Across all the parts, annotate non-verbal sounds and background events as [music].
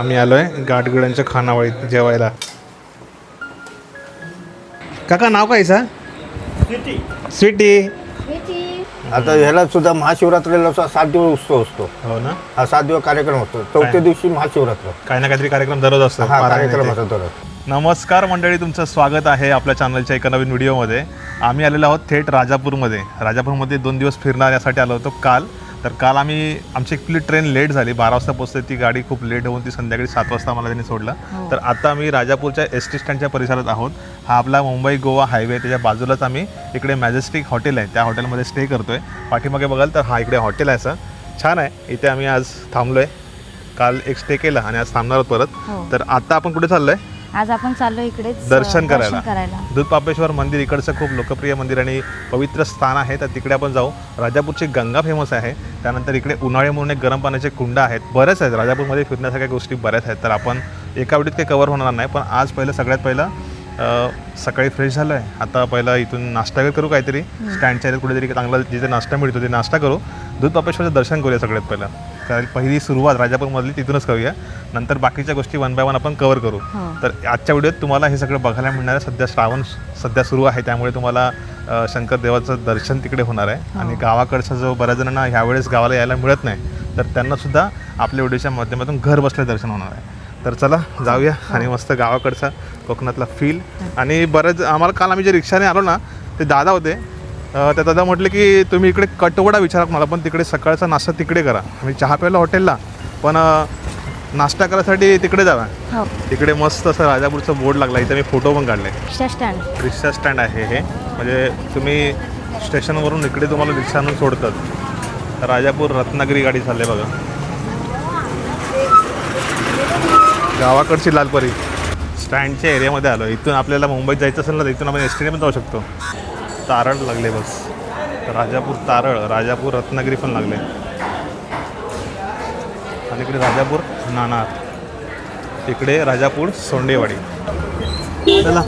आम्ही आलोय गाठगुड्यांच्या खानावळीत जेवायला. काका नाव काय सा स्वीटी. आता ह्याला सुद्धा महाशिवरात्रीला सात दिवस उत्सव असतो. हो ना? हा सात दिवस कार्यक्रम असतो. चौथ्या दिवशी महाशिवरात्र. काही ना काहीतरी कार्यक्रम दररोज असतो. हा कार्यक्रम. असतो दररोज. नमस्कार मंडळी तुमचं स्वागत आहे आपल्या चॅनलच्या एका नवीन व्हिडिओमध्ये आम्ही आलेलो आहोत थेट राजापूरमध्ये. राजापूरमध्ये दोन दिवस फिरणार यासाठी आलो होतो काल. तर काल आम्ही आमची आपली ट्रेन लेट झाली. बारा वाजता पोहोचते ती गाडी खूप लेट होऊन ती संध्याकाळी सात वाजता आम्हाला त्यांनी सोडलं. तर आता आम्ही राजापूरच्या एस टी स्टँडच्या परिसरात आहोत. हा आपला मुंबई गोवा हायवे त्याच्या बाजूलाच आम्ही इकडे मॅजेस्टिक हॉटेल आहे. त्या हॉटेलमध्ये स्टे करतोय. पाठीमागे बघाल तर हा इकडे हॉटेल आहे असं. छान आहे. इथे आम्ही आज थांबलोय. काल एक स्टे केला आणि आज थांबणार आहोत परत. हो. तर आता आपण कुठे चाललोय? आज आपण चाललो इकडे दर्शन करायला. दूध पापेश्वर मंदिर इकडचं खूप लोकप्रिय मंदिर आणि पवित्र स्थान आहे. तर तिकडे आपण जाऊ. राजापूरची गंगा फेमस आहे. त्यानंतर इकडे उन्हाळे म्हणून एक गरम पाण्याचे कुंड आहेत. बरेच आहेत. राजापूरमध्ये फिरण्यासारख्या गोष्टी बऱ्याच आहेत. तर आपण एका वेळीत काही कवर होणार नाही. पण आज पहिलं सगळ्यात पहिलं सकाळी फ्रेश झालं आहे आता पहिलं इथून नाश्ता वगैरे करू काहीतरी. स्टँडच्या कुठेतरी चांगला जिथे नाश्ता मिळतो ते नाश्ता करू. दूध पापेश्वरचं दर्शन करूया सगळ्यात पहिलं. तर पहिली सुरुवात राजापूरमधली तिथूनच करूया. नंतर बाकीच्या गोष्टी वन बाय वन आपण कवर करू. तर आजच्या व्हिडिओत तुम्हाला हे सगळं बघायला मिळणार आहे. सध्या श्रावण सध्या सुरू आहे. त्यामुळे तुम्हाला शंकर देवाचं दर्शन तिकडे होणार आहे. आणि गावाकडचा जो बऱ्याच जणांना ह्यावेळेस गावाला यायला मिळत नाही तर त्यांना सुद्धा आपल्या व्हिडिओच्या माध्यमातून घर बसल्या दर्शन होणार आहे. तर चला जाऊया. आणि मस्त गावाकडचा कोकणातला फील आणि बरेच आम्हाला काल आम्ही जे रिक्षाने आलो ना ते दादा होते. त्या दादा म्हटले की तुम्ही इकडे कटवडा विचारा मला पण तिकडे सकाळचा नाश्ता तिकडे करा. आम्ही चहा प्यायला हॉटेलला पण नाश्ता करायसाठी तिकडे जावा हो. तिकडे मस्त असं राजापूरचा बोर्ड लागला इथे मी फोटो पण काढले. रिक्षा स्टँड. रिक्षा स्टँड आहे हे. म्हणजे तुम्ही स्टेशनवरून इकडे तुम्हाला रिक्षा आणून सोडतात. राजापूर रत्नागिरी गाडी चालली बघा. गावाकडची लालपरी. स्टँडच्या एरियामध्ये आलो. इथून आपल्याला मुंबईत जायचं असेल ना तर इथून आपण एस टीने पण जाऊ शकतो. तारळ लागले बस. राजापूर तारळ राजापूर रत्नागिरी पण लागले. आणि इकडे राजापूर नाणार. इकडे राजापूर सोंडेवाडी. चला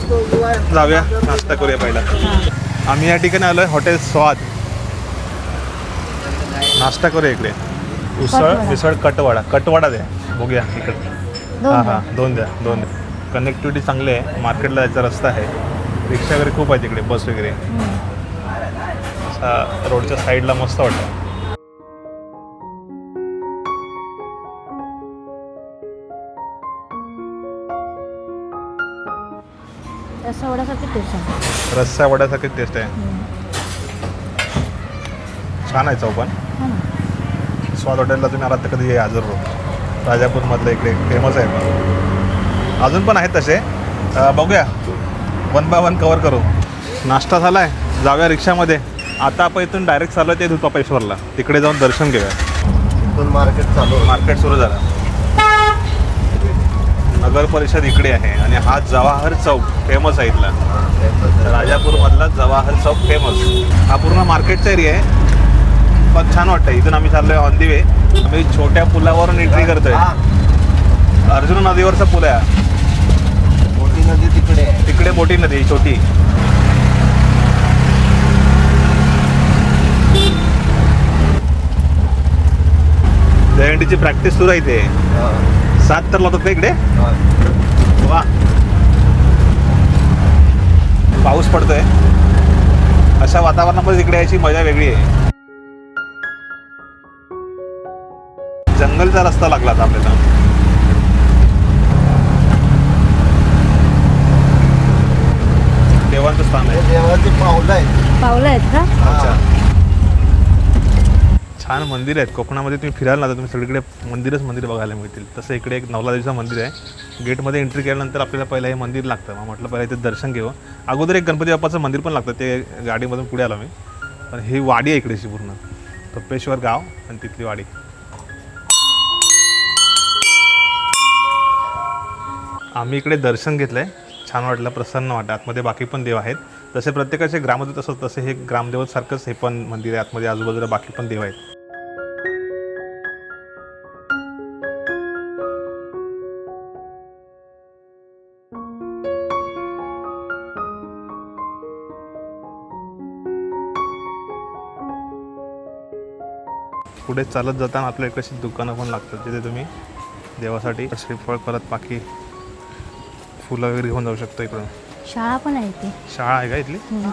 जाऊया नाश्ता करूया पहिला. आम्ही या ठिकाणी आलोय हॉटेल स्वाद. नाश्ता करूया इकडे. उसळ. मिसळ कटवाडा. कटवाडा द्या. बघूया इकडे. हां. हां दोन द्या दोन द्या. कनेक्टिव्हिटी चांगली आहे. मार्केटला जायचा रस्ता आहे. रिक्षा वगैरे खूप आहे तिकडे बस वगैरे. असा रोडच्या साईडला मस्त वाटतं. रस्सा वड्यासारखी टेस्ट आहे. रस्सा वड्यासारखी टेस्ट आहे. छान आहे चौपण ना. स्वाद हॉटेलला तुम्ही आलात तर कधी या जरूर राजापूरमधलं इकडे फेमस आहे. पण अजून पण आहेत तसे. बघूया. वन बाय वन कवर करू. नाश्ता झाला आहे जाऊया रिक्षामध्ये. आता आपण इथून डायरेक्ट चालू ते दुधपापेश्वरला तिकडे जाऊन दर्शन घेऊया. इथून मार्केट चालू आहे. मार्केट सुरू झालं. नगर परिषद इकडे आहे आणि हा जवाहर चौक फेमस आहे इथला. राजापूरमधला जवाहर चौक फेमस हा पूर्ण मार्केटचा एरिया आहे. पण छान वाटतं इथून आम्ही चाललोय ऑन दी वे आम्ही छोट्या पुलावरून एंट्री करतोय. अर्जुन नदीवरचा पूल आहे. मोठी नदी तिकडे आहे. तिकडे मोठी नदी आहे, छोटी. दहीहंडीची प्रॅक्टिस सुरू आहे इथे. हा, सात तर लावतात का इकडे. वा. पाऊस पडतोय. अशा वातावरणामध्ये इकडे यायची मजा वेगळी आहे. जंगलचा रस्ता लागला आता आपल्याला. देवांचं स्थान हे आहे देवाची पावलं आहे. पावलं आहेत का? अच्छा. छान मंदिर आहेत. कोकणामध्ये तुम्ही फिरायला ना तर तुम्ही सगळीकडे मंदिरच मंदिर बघायला मिळतील. तसं इकडे एक नवला देवीचं मंदिर आहे. गेटमध्ये एंट्री केल्यानंतर आपल्याला पहिलं हे मंदिर लागतं. मग म्हटलं पहिलं इथे दर्शन घेऊ. अगोदर एक गणपती बाप्पाचं मंदिर पण लागतं ते गाडीमधून पुढे आलो मी. पण ही वाडी आहे इकडेची पूर्ण. कप्पेश्वर गाव आणि तिथली वाडी. आम्ही इकडे दर्शन घेतलं आहे छान वाटलं प्रसन्न वाटलं. आतमध्ये बाकी पण देव आहेत. जसे प्रत्येकाचे ग्रामदेवत असतात तसे हे ग्रामदेवसारखंच हे पण मंदिर आहे. आतमध्ये आजूबाजूला बाकी पण देव आहेत. पुढे चालत जाताना आपल्या इकडे दुकानं पण लागतात जिथे तुम्ही देवासाठी श्रीफळ परत बाकी फुलं वगैरे घेऊन जाऊ शकतो इकडून. शाळा पण आहे इथे. शाळा आहे का इथली? हम्म.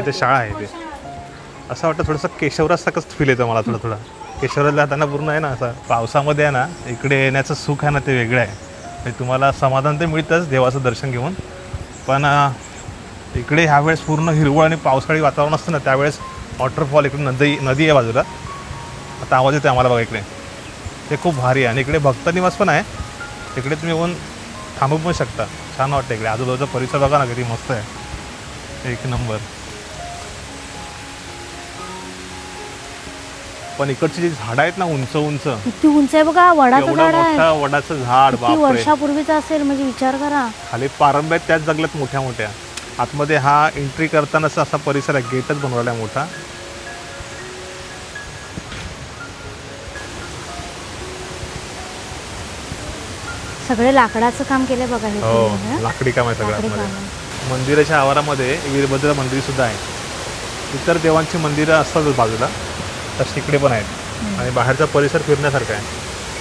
इथे शाळा आहे ते असं वाटतं थोडंसं केशवराजसारखंच फील येतं मला थोडं थोडं. केशवराजला जाताना पूर्ण आहे ना असं पावसामध्ये आहे ना इकडे येण्याचं सुख आहे ना ते वेगळं आहे. म्हणजे तुम्हाला समाधान ते मिळतंच देवाचं दर्शन घेऊन. पण इकडे ह्यावेळेस पूर्ण हिरवळ आणि पावसाळी वातावरण असतं ना त्यावेळेस वॉटरफॉल इकडे नदी नदी आहे बाजूला. आता आवाज येतो आम्हाला बघा इकडे. ते खूप भारी आहे आणि इकडे भक्तनिवास पण आहे. तिकडे तुम्ही येऊन थांबू पण शकता. छान वाटतं इकडे. आजूबाजूचा परिसर बघा ना किती मस्त आहे. एक नंबर. पण इकडची जी झाडं आहेत ना उंच उंच. किती उंच आहे बघा. वडाचं एवढं झाड आहे. मोठं वडाचं झाड किती बापरे. वर्षापूर्वीचं असेल म्हणजे विचार करा. खाली पारंब्या आहेत त्याच जंगलात मोठ्या मोठ्या आतमध्ये हा एंट्री करतानाचा असा परिसर आहे. गेटच बनवला आहे मोठा. सगळे लाकडाचं काम केलंय बघा हे हो पूर्ण, हं? लाकडी काम आहे सगळं लाकडी आहे. मंदिराच्या आवारामध्ये वीरभद्र मंदिर सुद्धा आहे. इतर देवांची मंदिरं असतातच बाजूला तशी इकडे पण आहेत. आणि बाहेरचा परिसर फिरण्यासारखा आहे.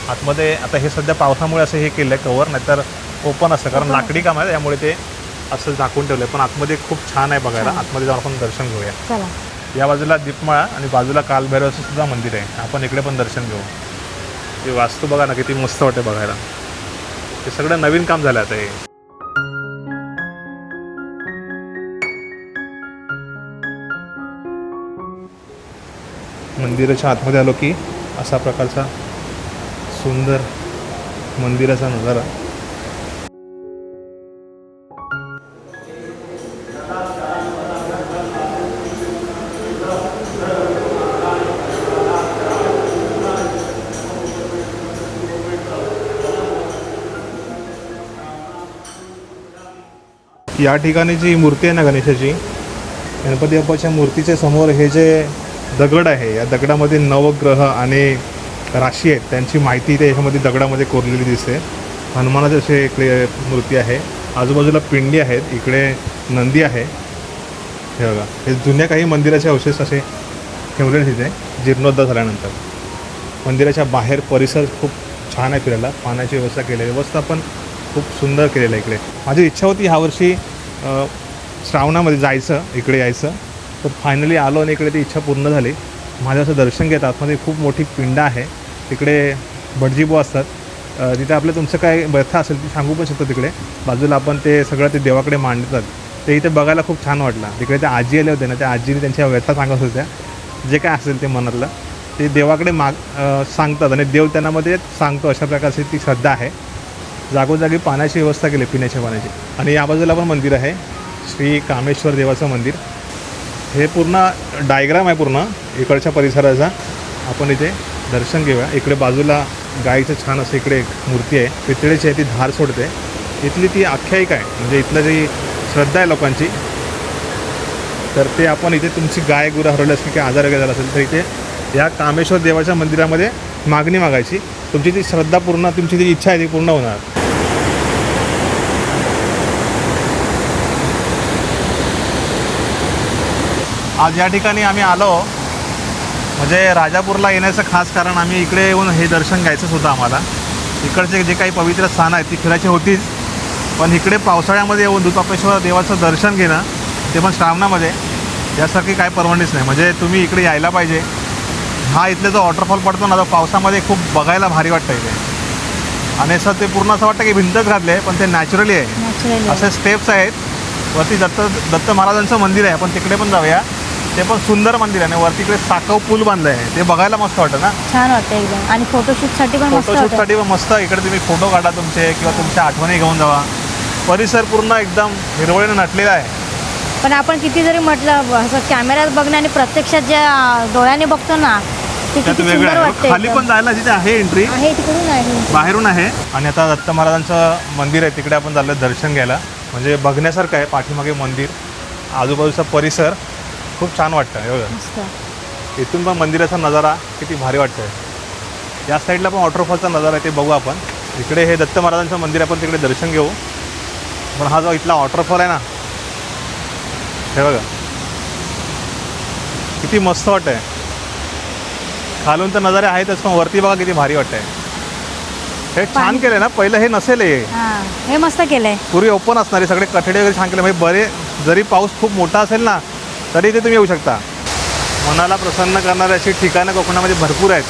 आतमध्ये आता हे सध्या पावसामुळे असं हे केलं आहे कवर नाहीतर ओपन असतं. कारण लाकडी काम आहे त्यामुळे ते असं झाकून ठेवलं आहे पण आतमध्ये खूप छान आहे बघायला. आतमध्ये जाऊन आपण दर्शन घेऊया. चला. या बाजूला दीपमाळा आणि बाजूला कालभैरवाचं सुद्धा मंदिर आहे. आपण इकडे पण दर्शन घेऊ. ते वास्तू बघा ना किती मस्त वाटते बघायला. ते सगळं नवीन काम झालं आता हे. मंदिराच्या आतमध्ये आलो की असा प्रकारचा सुंदर मंदिराचा नजारा. या ठिकाणी जी मूर्ती आहे ना गणेशाची गणपती बाप्पाच्या मूर्तीच्या समोर हे जे दगड आहे या दगडामध्ये नवग्रह आणि राशी आहेत त्यांची माहिती त्या याच्यामध्ये दगडामध्ये कोरलेली दिसते. हनुमानाचे असे इकडे मूर्ती आहे. आजूबाजूला पिंडी आहेत इकडे नंदी आहे. हे बघा हे जुन्या काही मंदिराचे अवशेष असे ठेवलेले तिथे जीर्णोद्धार झाल्यानंतर. मंदिराच्या बाहेर परिसर खूप छान आहे फिरायला पाण्याची व्यवस्था केलेली व्यवस्थापन खूप सुंदर केलेलं आहे इकडे. माझी इच्छा होती ह्यावर्षी श्रावणामध्ये जायचं इकडे यायचं. तर फायनली आलो आणि इकडे ती इच्छा पूर्ण झाली. माझं असं दर्शन घेत आतमध्ये खूप मोठी पिंड आहे. तिकडे भटजीबो असतात. तिथे आपलं तुमचं काय व्यथा असेल ती सांगू पण शकतो तिकडे. बाजूला आपण ते सगळं ते देवाकडे मांडतात. ते इथे बघायला खूप छान वाटलं. तिकडे त्या आजी आले होते ना त्या आजीने त्यांच्या व्यथा सांगत होत्या. जे काय असेल ते मनातलं. ते देवाकडे माग सांगतात आणि देव त्यांना मध्ये सांगतो अशा प्रकारची ती श्रद्धा आहे. जागोजागी पाण्याची व्यवस्था केली पिण्याच्या पाण्याची. आणि या बाजूला पण मंदिर आहे. श्री कामेश्वर देवाचं मंदिर. हे पूर्ण डायग्राम आहे पूर्ण. इकडच्या परिसराचा. आपण इथे दर्शन घेऊया. इकडे बाजूला गाईचं छान असं इकडे एक मूर्ती आहे. पितळेची आहे ती धार सोडते. इथली ती आख्यायिका आहे. म्हणजे इथलं जी श्रद्धा आहे लोकांची. तर ते आपण इथे तुमची गाय गुरं हरवली असली काही आजार वगैरे झाला असेल तर इथे या कामेश्वर देवाच्या मंदिरामध्ये मागणी मागायची. तुमची ती श्रद्धा पूर्ण तुमची जी इच्छा आहे ती पूर्ण होणार. आज या ठिकाणी आम्ही आलो. म्हणजे राजापूरला येण्याचं खास कारण आम्ही इकडे येऊन हे दर्शन घ्यायचंच होतं आम्हाला. इकडचे जे काही पवित्र स्थान आहेत ती फिरायची होतीच. पण इकडे पावसाळ्यामध्ये येऊन दुधापेश्वर देवाचं दर्शन घेणं ते पण श्रावणामध्ये यासारखी काय परवडणीच नाही. म्हणजे तुम्ही इकडे यायला पाहिजे. हा इथले जो वॉटरफॉल पडतो ना तो पावसामध्ये खूप बघायला भारी वाटतं इथे. आणि असं ते पूर्ण असं वाटतं की भिंतच घातली आहे पण ते नॅचरली आहे. असे स्टेप्स आहेत. वरती दत्त दत्त महाराजांचं मंदिर आहे आपण तिकडे पण जाऊया. ते पण सुंदर मंदिर आहे आणि वरती इकडे साकव पूल बांधलं आहे. ते बघायला मस्त वाटतं ना? छान वाटतं एकदम. आणि फोटोशूटसाठी पण मस्त वाटतं. फोटोशूटसाठी पण मस्त इकडे तुम्ही फोटो काढा तुमचे किंवा तुमच्या आठवणी घेऊन जावा. परिसर पूर्ण एकदम हिरवळीने नटलेला आहे. पण आपण किती जरी म्हटलं असं कॅमेऱ्यात बघणं आणि प्रत्यक्षात ज्या डोळ्याने बघतो ना ते त्यात किती वेगळं सुंदर आहे. वाटतं खाली पण जायला तिथे आहे एंट्री आहे तिकडून आहे. बाहेरून आहे. आणि आता दत्त महाराजांचं मंदिर आहे. तिकडे आपण चाललो दर्शन घ्यायला. म्हणजे बघण्यासारखं आहे. पाठीमागे मंदिर. आजूबाजूचा परिसर. खूप छान वाटतं हे. बघा मस्त. इथून पण मंदिराचा नजारा किती भारी वाटतोय. या साईडला पण वॉटरफॉलचा नजारा आहे ते बघू आपण. इकडे हे दत्त महाराजांचं मंदिर आपण तिकडे दर्शन घेऊ. पण हा जो इथला वॉटरफॉल आहे ना हे बघा. किती मस्त वाटतंय. खालून तर नजारे आहेतच पण वरती बघा किती भारी वाटतंय. हे छान केलं ना पहिलं हे नसेल हे. हा हे मस्त केलंय. पूर्वी ओपन असणारे सगळे कठडे वगैरे छान केले. म्हणजे बरे जरी पाऊस खूप मोठा असेल ना तरी इथे तुम्ही येऊ शकता. मनाला प्रसन्न करणारी अशी ठिकाणं कोकणामध्ये भरपूर आहेत.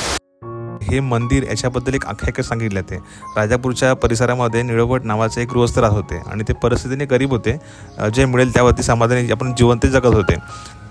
हे मंदिर याच्याबद्दल एक आख्यायिका सांगितलं ते राजापूरच्या परिसरामध्ये निळवट नावाचे एक गृहस्थ राहत होते आणि ते परिस्थितीने गरीब होते. जे मिळेल त्यावरती समाधानी आपण जिवंत जगत होते.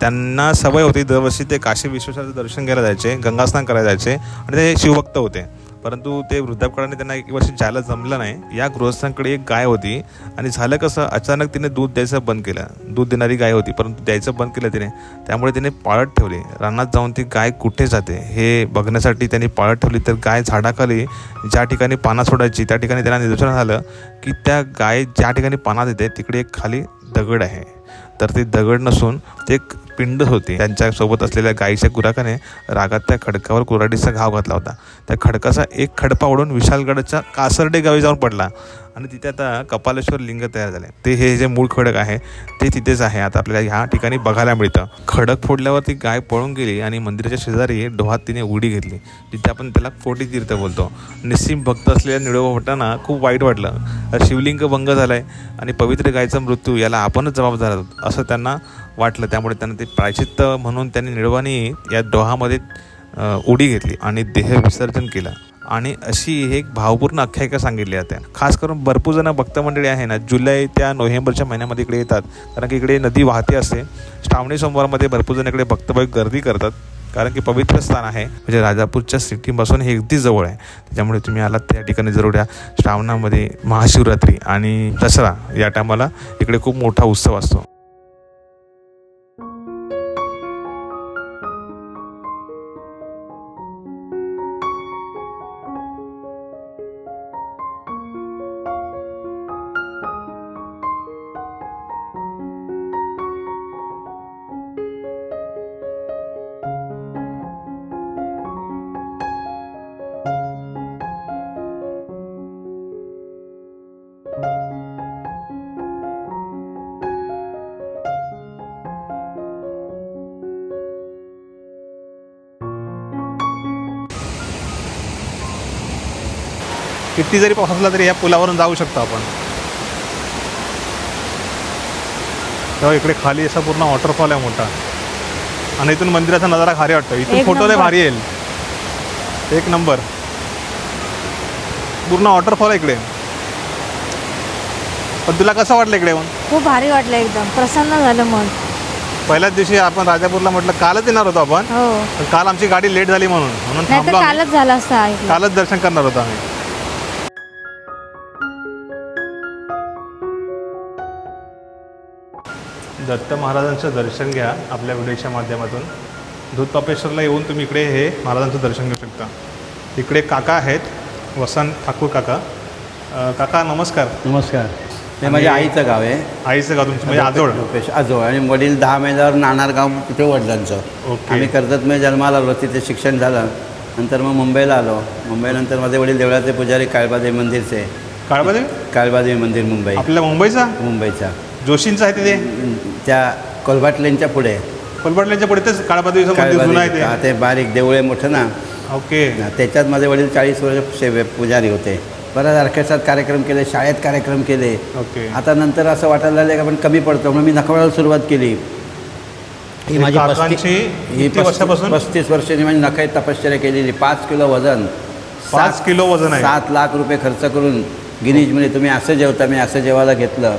त्यांना सवय होती दरवर्षी ते काशी विश्वेश्वराचं दर्शन घ्यायला जायचे गंगास्नान करायला जायचे आणि ते शिवभक्त होते. परंतु ते वृद्धापकाळाने त्यांना एक वर्ष जायला जमलं नाही. या गृहस्थांकडे एक गाय होती आणि झालं कसं अचानक तिने दूध द्यायचं बंद केलं. दूध देणारी गाय होती परंतु द्यायचं बंद केलं तिने. त्यामुळे तिने पाळत ठेवली. रानात जाऊन ती गाय कुठे जाते हे बघण्यासाठी त्यांनी पाळत ठेवली. तर गाय झाडाखाली ज्या ठिकाणी पाना सोडायची त्या ठिकाणी त्यांना निदर्शन झालं की त्या गाय ज्या ठिकाणी पाना देते तिकडे एक खाली दगड आहे. तर ते दगड नसून ते एक पिंड होते. त्यांच्यासोबत असलेल्या गायीच्या गुराकाने रागात त्या खडकावर कुऱ्हाडीचा घाव घातला होता. त्या खडकाचा एक खडपा ओढून विशालगडच्या कासर्डे गावी जाऊन पडला. आणि तिथे आता कपालेश्वर लिंग तयार झाले. ते हे जे मूळ खडक आहे ते तिथेच आहे. आता आपल्याला ह्या ठिकाणी बघायला मिळतं. खडक फोडल्यावर ती गाय पळून गेली आणि मंदिराच्या शेजारी डोहात तिने उडी घेतली. तिथे आपण त्याला कोटी तीर्थ बोलतो. निस्सिम भक्त असलेल्या निळोबा भटांना खूप वाईट वाटलं. शिवलिंग भंग झालाय आणि पवित्र गायचा मृत्यू याला आपणच जबाबदार आहोत असं त्यांना वाटलं. त्यामुळे त्यांना ते प्रायचित्त म्हणून त्यांनी निळवानी या डोहामध्ये उडी घेतली आणि देह विसर्जन केलं. आणि अशी एक भावपूर्ण आख्यायिका सांगितली जाते खास करून भरपूर जण भक्त मंडळी आहे ना जुलै त्या नोव्हेंबरच्या महिन्यामध्ये इकडे येतात. कारण की इकडे नदी वाहते असते. श्रावणी सोमवारमध्ये भरपूर जण इकडे भक्तभाविक गर्दी करतात. कारण की पवित्र स्थान आहे. म्हणजे राजापूरच्या सिटीपासून हे अगदी जवळ आहे. त्याच्यामुळे तुम्ही आलात त्या ठिकाणी जरूर या. श्रावणामध्ये महाशिवरात्री आणि दसरा या टायमाला इकडे खूप मोठा उत्सव असतो. किती जरी पाऊस असला तरी या पुलावरून जाऊ शकतो आपण. तेव्हा इकडे खाली असा पूर्ण वॉटरफॉल आहे मोठा. आणि इथून मंदिराचा नजारा भारी वाटतो. इथून फोटो लय. भारी येईल. एक नंबर. पूर्ण वॉटरफॉल आहे इकडे. पण तुला कसं वाटलं इकडे खूप भारी वाटलं एकदम. प्रसन्न झालं मन. पहिल्याच दिवशी आपण राजापूरला म्हटलं कालच येणार होतो आपण. हो. काल आमची गाडी लेट झाली म्हणून. म्हणून. कालच झालं असतं कालच दर्शन करणार होतो आम्ही. दत्त महाराजांचं दर्शन घ्या आपल्या व्हिडिओच्या माध्यमातून. दूध पापेश्वरला येऊन तुम्ही इकडे हे महाराजांचं दर्शन घेऊ शकता. इकडे काका आहेत वसंत ठाकूर काका. अं, काका नमस्कार. नमस्कार. हे माझ्या आईचं गाव आहे. आईचं गाव तुमचं म्हणजे आजोळ. रुपेश आजोळ. आणि वडील दहा महिन्यावर नाणार गाव तिथे वडिलांचं. ओके. आम्ही कर्जतमध्ये जन्माला आलो तिथे शिक्षण झालं. नंतर मग मुंबईला आलो. मुंबईनंतर माझे वडील देवळाचे पुजारी काळबादेवी मंदिरचे. काळबादेव? काळबादेवी मंदिर मुंबई. आपल्या मुंबईचा? मुंबईचा. जोशींचं आहे तिथे त्या कोलभाट लेनच्या पुढे. कोलपाटल्याच्या पुढे तेच काळबादेवीचं मंदिर जुनं आहे हा, ते बारीक देऊळ आहे मोठं ना. ओके. त्याच्यात माझे वडील चाळीस वर्ष सेवे पुजारी होते. बऱ्याच ऑर्केस्ट्रात कार्यक्रम केले शाळेत कार्यक्रम केले. ओके. आता नंतर असं वाटायला लागलं की आपण कमी पडतो म्हणून मी नखवळायला सुरुवात केली. ही हे माझी काकांची ही किती वर्षापासून? पस्तीस वर्षांची माझी नखाई तपश्चर्या केलेली. पाच किलो वजन. पाच सात- किलो वजन आहे. सात लाख रुपये खर्च करून गिनीज म्हणे तुम्ही असं जेवता मी असं जेवायला घेतलं.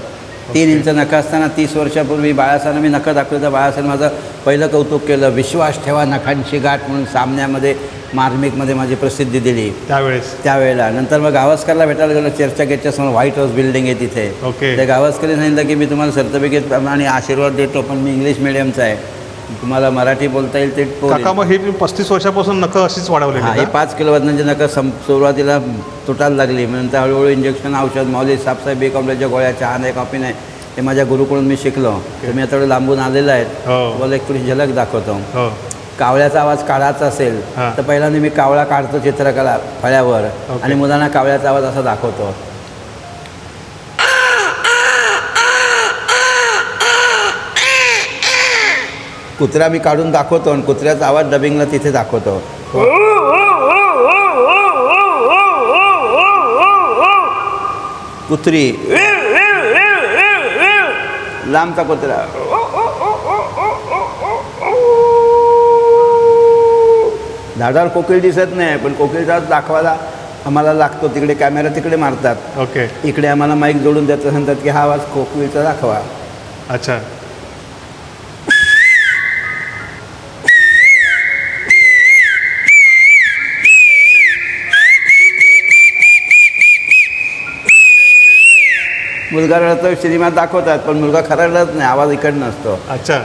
तीन इंच नखं असताना तीस वर्षापूर्वी बाळासानं मी नखं दाखवलं तर बाळासानं माझं पहिलं कौतुक केलं. विश्वास ठेवा नखांची गाठ म्हणून सामन्यामध्ये मार्मिकमध्ये माझी प्रसिद्धी दिली. त्यावेळेस? त्यावेळेला. नंतर मग गावस्करला भेटायला गेलो. चर्चा गेटच्या समोर व्हाईट हाऊस बिल्डिंग आहे तिथे. ओके. त्या गावस्करने सांगितलं की मी तुम्हाला सर्टिफिकेट आणि आशीर्वाद देतो पण मी इंग्लिश मिडियमचा आहे. तुम्हाला मराठी बोलता येईल ते. काका मग ही पस्तीस वर्षापासून नख अशीच वाढवलेली हा का? हे पाच किलो वजनाची नका सं सुरुवातीला तुटायला लागली. नंतर हळूहळू इंजेक्शन औषध माऊली सापसाहेब बी कॉम्प्लेक्सच्या गोळ्या चहा नाही कॉफी नाही. हे माझ्या गुरुकडून मी शिकलो. तुम्ही आता एवढे लांबून आलेला आहेत हो. तुम्हाला एक थोडी झलक दाखवतो. हो. कावळ्याचा आवाज काढायचा असेल हा. तर पहिल्यांदा मी कावळा काढतो चित्रकला फळ्यावर. आणि मुलांना कावळ्याचा आवाज असा दाखवतो. कुत्रा मी काढून दाखवतो आणि कुत्र्याचा आवाज डबिंगला तिथे दाखवतो. कुत्री. लांबचा कुत्रा. झाडावर कोकिळ दिसत नाही पण कोकिळचा दाखवायला आम्हाला लागतो. तिकडे कॅमेरा तिकडे मारतात. ओके इकडे आम्हाला माईक जोडून द्यायचं सांगतात की हा आवाज कोकिळचा दाखवा. अच्छा. मुलगा रडतो सिनेमात दाखवतात पण मुलगा खरा रडत नाही आवाज इकडनं असतो. अच्छा.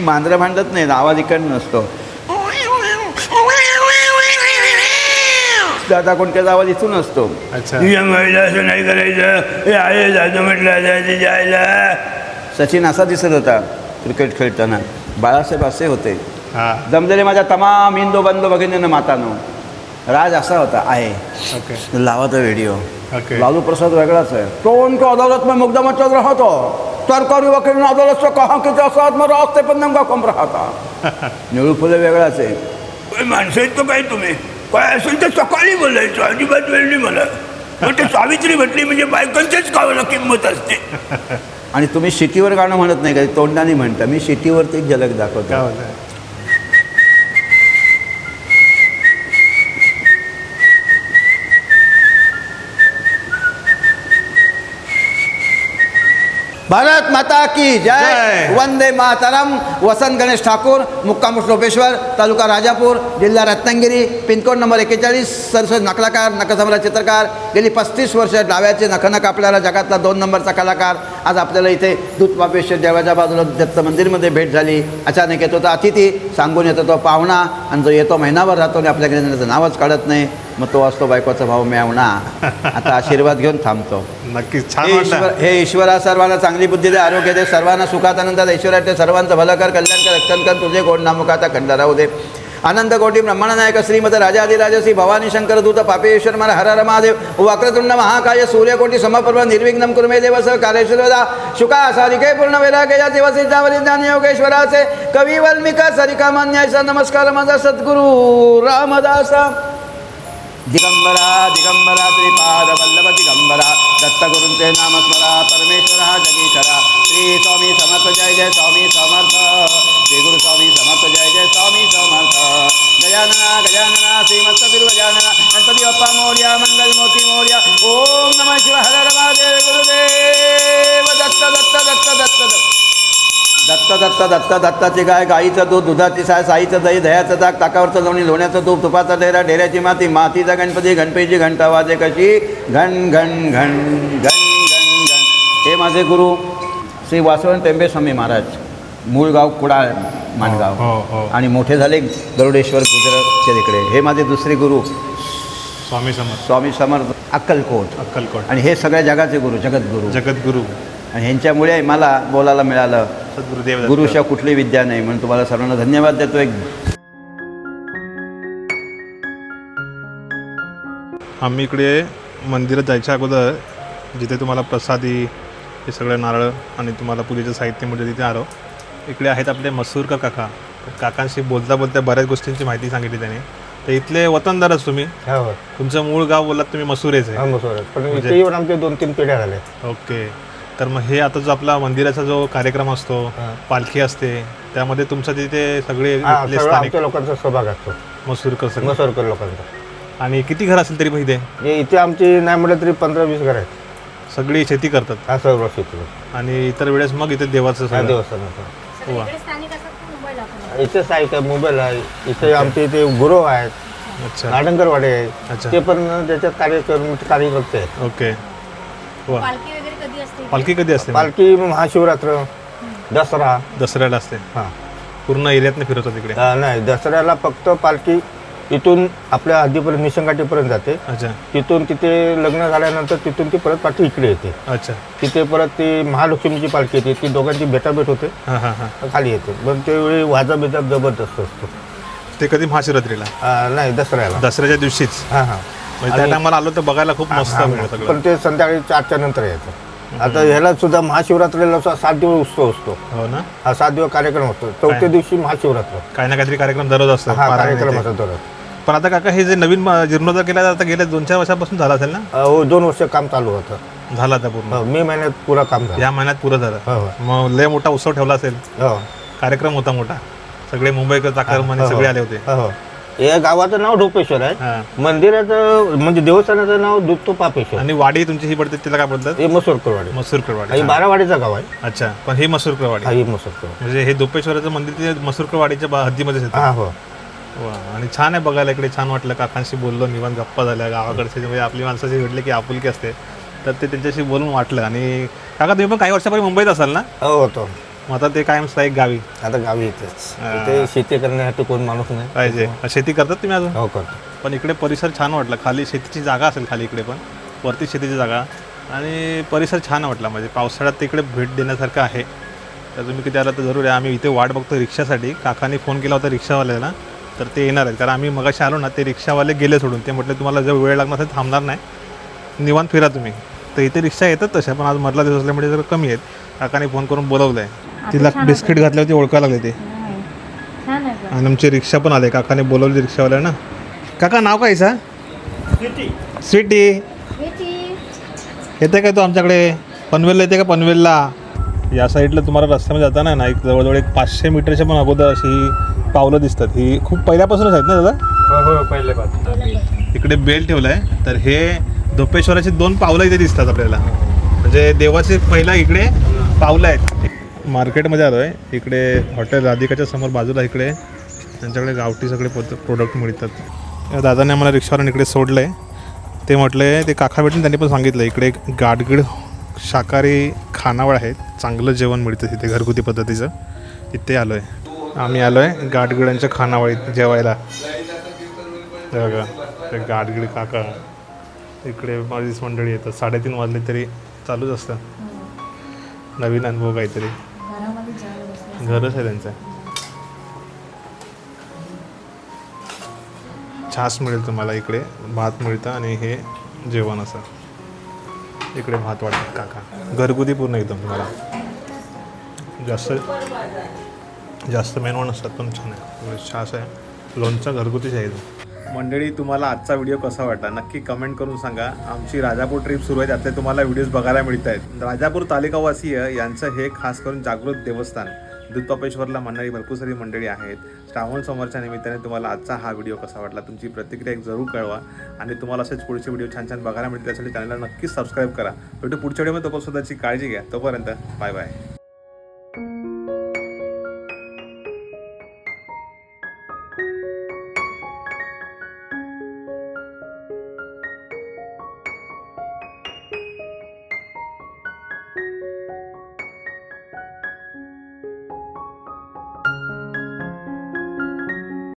मांजरं भांडत नाही आवाज इकडनं असतो. दादा कोणत्याचा आवाज इथून असतो. अच्छा. असं नाही करायचं. आहे म्हटलं जायला. सचिन असा दिसत होता क्रिकेट खेळताना. बाळासाहेब असे होते. हा. जमलेले माझ्या तमाम हिंदू बंधू भगिनीनं मातानो. राज असा होता आहे. ओके. लावा तो व्हिडिओ ओके. लालू प्रसाद वेगळाच है तो उनको अदालत में मुकदमा चल रहा था. सरकारी वकील ने अदालत से कहा कि जसाद में रास्ते पर नंगा कम रहा था। [laughs] निळू फुले वेगळाच आहे. काय माणसं आहेत का काय तुम्ही काय असेल तर सकाळी बोलायचं अजिबात वेळ नाही मला मग ते सावित्री म्हटली म्हणजे बायकांच्याच गावाला किंमत असते [laughs] आणि तुम्ही शिटीवर गाणं म्हणत नाही का? तोंडाने म्हणता. मी शिटीवरती एक झलक काय दाखवतो भारत माता की जय. वंदे मातरम। वसंत गणेश ठाकूर मुक्काम श्लोपेश्वर तालुका राजापूर जिल्हा रत्नागिरी पिनकोड नंबर एक्केचाळीस सरस्वत नकलाकार नकसमरा चित्रकार गेली पस्तीस वर्ष डाव्याचे नखनक आपल्याला जगातला दोन नंबरचा कलाकार आज आपल्याला इथे दूधपापेश्वर देवाच्या बाजूला दत्त मंदिरमध्ये भेट झाली. अचानक येतो तो अतिथी सांगून येतो तो पाहुणा आणि जो येतो महिनाभर राहतो आणि आपल्याकडे त्याचं नावच काढत नाही. मग तो असतो बायकोचा भाऊ मेवणा आता आशीर्वाद घेऊन थांबतो. नक्कीच छान हे ईश्वर वाटलं हे ईश्वरा सर्वांना चांगली बुद्धी दे आरोग्य दे. सर्वांना सुखात आनंदात ऐश्वर्यात दे सर्वांचं भलं कर कल्याण कर रक्षण कर. तुझे गोड नामुखाता खंड राहू दे. आनंद कोटी ब्रह्मांड नायक श्रीमद राजाधिराज श्री भवानी शंकर दूत पापेश्वर मला हर हर महादेव. वक्रतुंड महाकाय सूर्यकोटी समपर्व निर्विघ्नम कुर्मे देव स कार्यश्वरदा शुका सारिके पूर्ण वैराग्या देव सिद्धावली ज्ञान योगेश्वराचे. कवी वाल्मिका सरिका मान्याचा नमस्कार माझा सद्गुरू रामदासा. दिगंबरा दिगंबरा श्रीपाद वल्लभ दिगंबरा दत्तगुरूंचे नामस्मरा परमेश्वर जगीशरा। श्री स्वामी समर्थ जय जय स्वामी समर्थ। श्री गुरु स्वामी समर्थ जय जय स्वामी समर्थ। गजानना गजानना श्रीमत्त गजानना गणपती बाप्पा मोर्या मंगल मोती मोर्या। ओम नमः शिव हर रमादेव गुरुदेव। दत्त दत्त दत्त दत्त दत्त। दत्त दत्त दत्त दत्ताची गाय गाईचं दूध दुधाची साय साईचं दही दह्याचं ताक ताकावरचं लोणी लोण्याचं तूप तुपाचा डेरा डेऱ्याची माती मातीचा गणपती गणपतीची घंटा वाजे कशी? घन घन घन घन घन घन. हे माझे गुरु श्री वासवण टेंबे स्वामी महाराज मूळ गाव कुडाळ माणगाव. हो, हो. आणि मोठे झाले गरुडेश्वर गुजरातच्या तिकडे. हे माझे दुसरे गुरु. स्वामी समर्थ. स्वामी समर्थ अक्कलकोट. अक्कलकोट. आणि हे सगळ्या जगाचे गुरु जगद्गुरू. जगद्गुरु. आणि ह्यांच्यामुळे मला बोलायला मिळालं सद्गुरुदेव. गुरुशिवाय कुठली विद्या नाही म्हणून तुम्हाला सर्वांना धन्यवाद देतो एक आम्ही इकडे मंदिरात जायच्या अगोदर जिथे तुम्हाला प्रसादी हे सगळं नारळ आणि तुम्हाला पूजेचं साहित्य म्हणजे तिथे आलो. इकडे आहेत आपले मसूरकर काका. काकांशी बोलता बोलता बऱ्याच गोष्टींची माहिती सांगितली त्याने. तर इथले वतनदारच तुम्ही. हो तुमचं मूळ गाव बोललात तुम्ही मसूरेच हा आहे. मसूर पण इथे येऊन दोन तीन पिढ्या झाले. ओके. तर मग हे आता जो आपला मंदिराचा जो कार्यक्रम असतो. पालखी असते त्यामध्ये तुमचं तिथे सगळे इथले सगळं स्थानिक आमच्या लोकांचा सहभाग असतो. मसूरकर सगळे. मसूरकर लोकांचा. आणि किती घर असेल तरी पण इथे हे इथे आमची नाही म्हटलं तरी पंधरा वीस घर आहेत. सगळी शेती करतात. हा सर्व शेती. आणि इतर वेळेस मग इथे देवाचं हा सगळं. देवस्थानाचा वा. सगळीकडे स्थानिक असतात की मुंबईला पण? इथे साहित्य आहे मोबाईल आहे. इथे आमचे इथे गुरु आहेत. अच्छा. नाडंगरवाडे अच्छा. आहेत ते पण त्याच्यात कार्यक्रम कार्यकर्ते आहेत. ओके. वा. पालखी पालखी कधी असते? पालखी महाशिवरात्र दसरा. दसऱ्याला असते. हा. पूर्ण एरियातनं फिरवतात तिकडे अं, नाही दसऱ्याला फक्त पालखी इथून आपल्या हद्दीपर्यंत निसंगाटीपर्यंत जाते. अच्छा. तिथून तिथे लग्न झाल्यानंतर तिथून ती परत पाठी इकडे येते. अच्छा. तिथे परत ती महालक्ष्मीची पालखी येते. ती दोघांची भेटाभेट होते. हां हां हां. खाली येते. पण त्यावेळी वाजा बिजा जबरदस्त असतो. ते कधी महाशिवरात्रीला? अं, नाही दसऱ्याला. दसऱ्याच्या दिवशीच? हां हां. म्हणजे त्या टायमाला आलो तर बघायला खूप मस्त मिळतं सगळं. पण ते संध्याकाळी चारच्या नंतर यायचं. आता ह्याला सुद्धा महाशिवरात्रीला सुद्धा सात दिवस उत्सव असतो. हो ना? हा सात दिवस कार्यक्रम असतो. चौथ्या दिवशी महाशिवरात्र. काही ना काहीतरी कार्यक्रम दररोज असतो हा पारायण कार्यक्रम. असतो दररोज. पण आता काका हे जे नवीन म- जीर्णोद्धार केला आता गेल्या दोन चार वर्षापासून झाला असेल ना? अ, हो दोन वर्ष काम चालू होतं. झाला आता पूर्ण. हो, मे महिन्यात पुरा काम झालं. या महिन्यात पुरं झालं. हो हो. मग लय मोठा उत्सव ठेवला असेल. हो. कार्यक्रम होता मोठा. सगळे मुंबईकर चाकरमाने. सगळे आले होते. हो हो. या गावाचं नाव ढोपेश्वर आहे. मंदिराचं म्हणजे देवस्थानाचं नाव दुत्तो पापेश्वर आणि वाडी तुमची ही पडते तिला काय बोलतात? हे मसूरकरवाडी. मसूरकरवाडी हे बारावाडीचं गाव आहे. अच्छा पण हे मसूरकरवाडी. हा ही मसूरकरवाडी. म्हणजे हे दोपेश्वराचं मंदिर ते मसूरकरवाडीच्या बा- हद्दीमध्येच येतं. हा हो. वा आणि छान आहे बघायला इकडे छान वाटलं. काकांशी बोललो निवांत गप्पा झाल्या. गावाकडचे म्हणजे आपली माणसाची भेटले की आपुलकी असते तर ते त्यांच्याशी बोलून वाटलं. आणि काका तुम्ही पण काही वर्षापूर्वी मुंबईत असाल ना? हो होतो. मग आता ते कायम स्थायिक गावी. आता गावी येतेच. इथे शेती करण्यासाठी कोण माणूस नाही. पाहिजे. शेती करतात तुम्ही अजून? हो करतो. पण इकडे परिसर छान वाटला. खाली शेतीची जागा असेल खाली इकडे पण. वरती शेतीची जागा. आणि परिसर छान वाटला. म्हणजे पावसाळ्यात तिकडे भेट देण्यासारखं आहे. तर तुम्ही किती आला तर जरूर आहे आम्ही इथे वाट बघतो रिक्षासाठी. काकांनी फोन केला होता रिक्षावाल्याला. तर ते येणार आहेत. कारण आम्ही मगाशी आलो ना ते रिक्षावाले गेले सोडून. ते म्हटलं तुम्हाला जर वेळ लागणार असेल थांबणार नाही. निवांत फिरा तुम्ही. तर इथे रिक्षा येतात तशा पण आज मधला दिवस असल्यामुळे जरा कमी आहेत. काकाने फोन करून बोलवलं आहे तिला बिस्किट घातल्यावरती ओळखायला लागले ते. छान आहे पण. आणि आमची रिक्षा पण आले काकाने बोलवली रिक्षावाल्या ना. काका नाव काय सा? स्वीटी. येते काय तो आमच्याकडे? पनवेलला येते का पनवेलला? या साईडला तुम्हाला रस्त्यामध्ये जाताना ना एक जवळजवळ एक पाचशे मीटरच्या पण अगोदर अशी ही पावलं दिसतात. ही खूप पहिल्यापासूनच आहेत ना दादा? हो हो पहिले इकडे बेल ठेवला आहे तर हे धोपेश्वराची दोन पावलं इथे दिसतात आपल्याला. म्हणजे देवाचे पहिला इकडे पावलं आहेत. मार्केटमध्ये आलो आहे इकडे हॉटेल राधिकाच्या समोर बाजूला इकडे. त्यांच्याकडे गावठी सगळे प्रोडक्ट मिळतात. या दादाने आम्हाला रिक्षावरून इकडे सोडलं आहे ते म्हटले ते काका भेटून त्यांनी पण सांगितलं इकडे गाडगीड शाकाहारी खानावळ आहे. चांगलं जेवण मिळतं तिथे घरगुती पद्धतीचं. तिथे आलो आहे आम्ही आलो आहे गाडगिडांच्या खानावळीत जेवायला. हे बघा ते गाडगीड काका. इकडे माझीच मंडळी येतात. साडेतीन वाजले तरी चालूच असतं. नवीन अनुभव काहीतरी. घरच आहे त्यांचं. छास मिळेल तुम्हाला इकडे भात मिळतं आणि हे जेवण असं. इकडे भात वाटतात काका. घरगुती पूर्ण एकदम तुम्हाला. जास्त जास्त मेनू नसतात पण छान आहे. छास आहे. लोणचं घरगुतीच आहे एकदम मंडळी तुम्हाला आजचा व्हिडिओ कसा वाटला? नक्की कमेंट करून सांगा. आमची राजापूर ट्रिप सुरू आहे त्यातले तुम्हाला व्हिडिओज बघायला मिळत आहेत राजापूर तालिकावासीय यांचं हे खास करून जागृत देवस्थान. दूधपापेश्वरला मंडळी भरपूर सारी मंडळी आहेत. श्रावण समोरच्या निमित्ताने तुम्हाला आजचा हा व्हिडिओ कसा वाटला तुमची प्रतिक्रिया एक जरूर कळवा. आणि तुम्हाला असेच पुढचे व्हिडिओ छान छान बघायला मिळतील त्यासाठी चॅनलला नक्कीच सबस्क्राईब करा. भेटू पुढच्या व्हिडिओमध्ये तोपर्यंत स्वतःची काळजी घ्या. तोपर्यंत बाय बाय